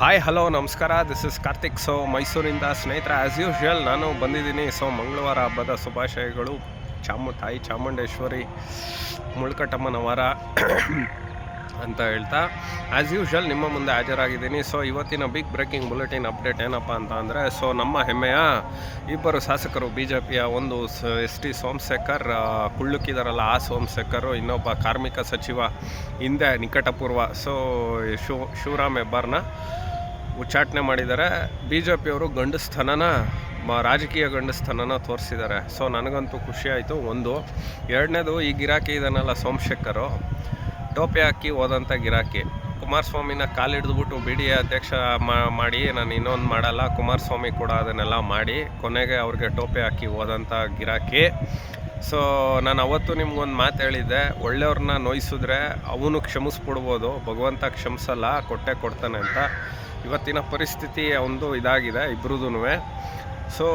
Hi hello ನಮಸ್ಕಾರ. This is Karthik so ಮೈಸೂರಿಂದ ಸ್ನೇಹಿತರ ಆ್ಯಸ್ ಯೂಶ್ವಲ್ ನಾನು ಬಂದಿದ್ದೀನಿ. ಸೊ ಮಂಗಳವಾರ ಹಬ್ಬದ ಶುಭಾಶಯಗಳು. ಚಾಮು, ತಾಯಿ ಚಾಮುಂಡೇಶ್ವರಿ, ಮುಳ್ಕಟ್ಟಮ್ಮನ ವಾರ ಅಂತ ಹೇಳ್ತಾ. ಆ್ಯಸ್ ಯೂಶ್ವಲ್ ನಿಮ್ಮ ಮುಂದೆ ಹಾಜರಾಗಿದ್ದೀನಿ. ಸೊ ಇವತ್ತಿನ ಬಿಗ್ ಬ್ರೇಕಿಂಗ್ ಬುಲೆಟಿನ್ ಅಪ್ಡೇಟ್ ಏನಪ್ಪ ಅಂತ ಅಂದರೆ ಸೊ ನಮ್ಮ ಹೆಮ್ಮೆಯ ಇಬ್ಬರು ಶಾಸಕರು ಬಿ ಜೆ ಪಿಯ ಒಂದು ಎಸ್ ಟಿ ಸೋಮಶೇಖರ್ ಕುಳ್ಳುಕಿದಾರಲ್ಲ, ಆ ಸೋಮಶೇಖರ್, ಇನ್ನೊಬ್ಬ ಕಾರ್ಮಿಕ ಸಚಿವ, ಹಿಂದೆ ನಿಕಟಪೂರ್ವ ಸೊ ಶಿವ, ಶಿವರಾಮ್ ಹೆಬ್ಬಾರ್ನ ಉಚ್ಚಾಟನೆ ಮಾಡಿದ್ದಾರೆ. ಬಿ ಜೆ ಪಿಯವರು ಗಂಡಸ್ಥಾನನ ಮ- ರಾಜಕೀಯ ಗಂಡಸ್ಥನನ ತೋರಿಸಿದ್ದಾರೆ. ಸೊ, ನನಗಂತೂ ಖುಷಿ ಆಯಿತು. ಒಂದು. ಎರಡನೇದು, ಈ ಗಿರಾಕಿ ಇದನ್ನೆಲ್ಲ ಸೋಮಶೇಖರು. ಟೋಪಿ ಹಾಕಿ ಹೋದಂಥ ಗಿರಾಕಿ. ಕುಮಾರಸ್ವಾಮಿನ ಕಾಲಿಡಿದ್ಬಿಟ್ಟು ಬಿ ಡಿ ಎ ಅಧ್ಯಕ್ಷ ಮಾಡಿ, ನಾನು ಇನ್ನೊಂದು ಮಾಡಲ್ಲ, ಕುಮಾರಸ್ವಾಮಿ ಕೂಡ ಅದನ್ನೆಲ್ಲ ಮಾಡಿ, ಕೊನೆಗೆ ಅವ್ರಿಗೆ ಟೋಪಿ ಹಾಕಿ ಹೋದಂಥ ಗಿರಾಕಿ. ಸೊ ನಾನು ಅವತ್ತು ನಿಮ್ಗೊಂದು ಮಾತು ಹೇಳಿದ್ದೆ. ಒಳ್ಳೆಯವ್ರನ್ನ ನೋಯಿಸಿದ್ರೆ ಅವನು ಕ್ಷಮಿಸ್ಬಿಡ್ಬೋದು. ಭಗವಂತ ಕ್ಷಮಿಸಲ್ಲ, ಕೊಟ್ಟೆ ಕೊಡ್ತಾನೆ ಅಂತ. ಇವತ್ತಿನ ಪರಿಸ್ಥಿತಿ ಒಂದು ಇದಾಗಿದೆ ಇಬ್ರದೂ ಸೊ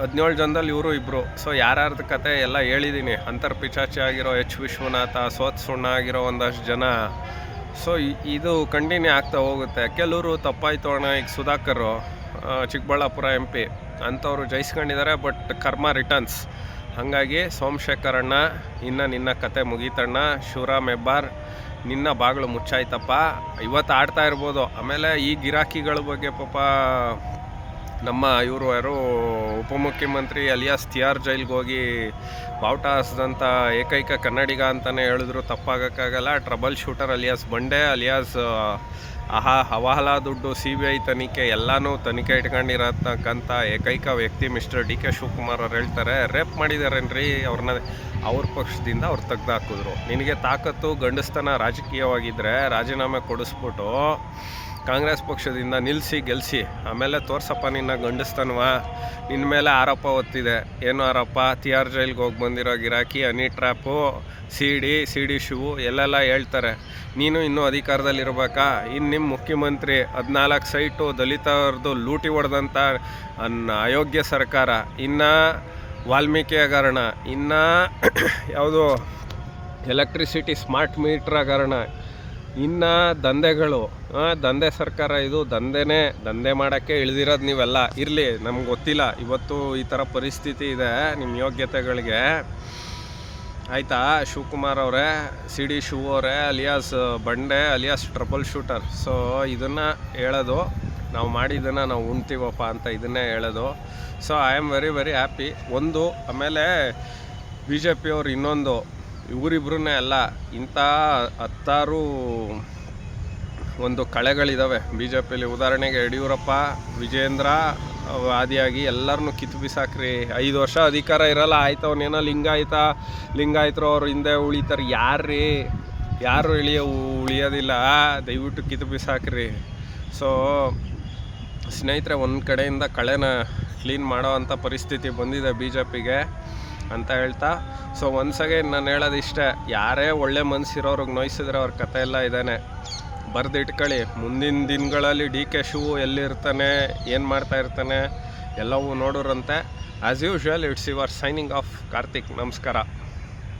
ಹದಿನೇಳು ಜನದಲ್ಲಿ ಇವರು ಇಬ್ಬರು ಸೊ ಯಾರ್ಯಾರ್ದು ಕತೆ ಎಲ್ಲ ಹೇಳಿದ್ದೀನಿ ಅಂತರ್ ಪಿಚಾಚಿ ಆಗಿರೋ ಎಚ್ ವಿಶ್ವನಾಥ, ಸೋತ್ ಸುಣ್ಣ ಆಗಿರೋ ಒಂದಷ್ಟು ಜನ. ಸೊ ಇದು ಕಂಟಿನ್ಯೂ ಆಗ್ತಾ ಹೋಗುತ್ತೆ. ಕೆಲವರು ತಪ್ಪಾಯ್ತು ಅಣ್ಣ, ಈಗ ಸುಧಾಕರು ಚಿಕ್ಕಬಳ್ಳಾಪುರ ಎಂ ಪಿ ಅಂಥವ್ರು ಜಯಿಸ್ಕೊಂಡಿದ್ದಾರೆ, ಬಟ್ ಕರ್ಮ ರಿಟರ್ನ್ಸ್. ಹಾಗಾಗಿ ಸೋಮಶೇಖರಣ್ಣ, ಇನ್ನು ನಿನ್ನ ಕತೆ ಮುಗೀತಣ್ಣ, ಶಿವರಾಮ್ ಹೆಬ್ಬಾರ್, ನಿನ್ನ ಬಾಗಿಲು ಮುಚ್ಚಾಯ್ತಪ್ಪ. ಇವತ್ತು ಆಡ್ತಾ ಇರ್ಬೋದು. ಆಮೇಲೆ ಈ ಗಿರಾಕಿಗಳ ಬಗ್ಗೆ ಪಾಪ ನಮ್ಮ ಇವರು ಯಾರು, ಉಪಮುಖ್ಯಮಂತ್ರಿ ಅಲಿಯಾಸ್ ತಿಯಾರ್ ಜೈಲ್ಗೆ ಹೋಗಿ ಬಾವುಟ ಹಸ್ದಂಥ ಏಕೈಕ ಕನ್ನಡಿಗ ಅಂತಲೇ ಹೇಳಿದ್ರು. ತಪ್ಪಾಗೋಕ್ಕಾಗಲ್ಲ. ಟ್ರಬಲ್ ಶೂಟರ್ ಅಲಿಯಾಸ್ ಬಂಡೆ. ಅಲಿಯಾಸ್ ಆಹಾ ಹವಾಲ ದುಡ್ಡು, ಸಿ ಬಿ ಐ ತನಿಖೆ, ಎಲ್ಲನೂ ತನಿಖೆ ಇಟ್ಕೊಂಡಿರತಕ್ಕಂಥ ಏಕೈಕ ವ್ಯಕ್ತಿ ಮಿಸ್ಟರ್ ಡಿ ಕೆ ಶಿವಕುಮಾರ್ ಅವ್ರು ಹೇಳ್ತಾರೆ, ರೇಪ್ ಮಾಡಿದಾರೇನ್ರಿ? ಅವ್ರನ್ನ, ಅವ್ರ ಪಕ್ಷದಿಂದ ಅವ್ರು ತೆಗ್ದು ಹಾಕಿದ್ರು. ನಿನಗೆ ತಾಕತ್ತು, ಗಂಡಸ್ತನ ರಾಜಕೀಯವಾಗಿದ್ದರೆ ರಾಜೀನಾಮೆ ಕೊಡಿಸ್ಬಿಟ್ಟು ಕಾಂಗ್ರೆಸ್ ಪಕ್ಷದಿಂದ ನಿಲ್ಲಿಸಿ ಗೆಲ್ಲಿಸಿ ಆಮೇಲೆ ತೋರ್ಸಪ್ಪ ನಿನ್ನ ಗಂಡಸ್ತನವ ನಿನ್ನ ಮೇಲೆ ಆರೋಪ ಒತ್ತಿದೆ. ಏನು ಆರೋಪ ಆರ್ ಜೈಲ್ಗೆ ಹೋಗಿ ಬಂದಿರೋ ಗಿರಾಕಿ, honey trap C D C D shoe, ಎಲ್ಲೆಲ್ಲ ಹೇಳ್ತಾರೆ. ನೀನು ಇನ್ನೂ ಅಧಿಕಾರದಲ್ಲಿರ್ಬೇಕಾ? ಇನ್ನು ನಿಮ್ಮ ಮುಖ್ಯಮಂತ್ರಿ ಹದಿನಾಲ್ಕು ಸೈಟು ದಲಿತರದ್ದು ಲೂಟಿ ಹೊಡೆದಂಥ ಅಯೋಗ್ಯ ಸರ್ಕಾರ. ಇನ್ನು ವಾಲ್ಮೀಕಿ ಹಗರಣ, ಇನ್ನು ಯಾವುದು ಎಲೆಕ್ಟ್ರಿಸಿಟಿ ಸ್ಮಾರ್ಟ್ ಮೀಟ್ರ್ ಹಗರಣ ಇನ್ನು ದಂಧೆಗಳು ದಂಧೆ ಸರ್ಕಾರ ಇದು ದಂಧೆನೇ, ದಂಧೆ ಮಾಡೋಕ್ಕೆ ಇಳಿದಿರೋದು ನೀವೆಲ್ಲ. ಇರಲಿ, ನಮ್ಗೆ ಗೊತ್ತಿಲ್ಲ. ಇವತ್ತು ಈ ಥರ ಪರಿಸ್ಥಿತಿ ಇದೆ ನಿಮ್ಮ ಯೋಗ್ಯತೆಗಳಿಗೆ. ಆಯಿತಾ, ಶಿವಕುಮಾರ್ ಅವರೇ, ಸಿ ಡಿ ಶಿವ ಅವರೇ, ಅಲಿಯಾಸ್ ಬಂಡೆ, ಅಲಿಯಾಸ್ ಟ್ರಬಲ್ ಶೂಟರ್. ಸೊ ಇದನ್ನು ಹೇಳೋದು, ನಾವು ಮಾಡಿದ್ದನ್ನು ನಾವು ಉಣ್ತೀವಪ್ಪ ಅಂತ ಇದನ್ನೇ ಹೇಳೋದು. So I am very very happy ಒಂದು, ಆಮೇಲೆ, ಬಿ ಜೆ ಪಿಯವ್ರು ಇನ್ನೊಂದು. ಇವರಿಬ್ರನ್ನೇ ಅಲ್ಲ, ಇಂಥ ಹತ್ತಾರು ಒಂದು ಕಳೆಗಳಿದ್ದಾವೆ ಬಿ ಜೆ ಪಿಯಲ್ಲಿ ಉದಾಹರಣೆಗೆ ಯಡಿಯೂರಪ್ಪ ವಿಜೇಂದ್ರ ಆದಿಯಾಗಿ ಎಲ್ಲರನ್ನೂ ಕಿತ್ತು ಬಿಸಾಕ್ರಿ. ಐದು ವರ್ಷ ಅಧಿಕಾರ ಇರಲ್ಲ, ಆಯ್ತು ಅವನೇನೋ ಲಿಂಗಾಯತ, ಲಿಂಗಾಯತರು ಅವ್ರು ಹಿಂದೆ ಉಳಿತಾರೆ. ಯಾರ್ರೀ? ಯಾರು ಇಳಿಯ ಉಳಿಯೋದಿಲ್ಲ. ದಯವಿಟ್ಟು ಕಿತ್ತು ಬಿಸಾಕ್ರಿ. ಸೊ ಸ್ನೇಹಿತರೆ, ಒಂದು ಕಡೆಯಿಂದ ಕಳೆನ ಕ್ಲೀನ್ ಮಾಡೋ ಅಂಥ ಪರಿಸ್ಥಿತಿ ಬಂದಿದೆ ಬಿ ಜೆ ಪಿಗೆ ಅಂತ ಹೇಳ್ತಾ ಸೊ ಒನ್ಸ್ ಅಗೇನ್ ನಾನು ಹೇಳೋದು ಇಷ್ಟೇ, ಯಾರೇ ಒಳ್ಳೆ ಮನಸ್ಸಿರೋರಿಗೆ ನೋಯಿಸಿದ್ರೆ ಅವ್ರ ಕತೆ ಎಲ್ಲ ಇದ್ದಾನೆ ಬರೆದಿಟ್ಕೊಳ್ಳಿ ಮುಂದಿನ ದಿನಗಳಲ್ಲಿ ಡಿ ಕೆ ಶಿವು ಎಲ್ಲಿರ್ತಾನೆ, ಏನು ಮಾಡ್ತಾ ಇರ್ತಾನೆ, ಎಲ್ಲವೂ ನೋಡೋರಂತೆ. As usual it's your signing off Karthik, ನಮಸ್ಕಾರ.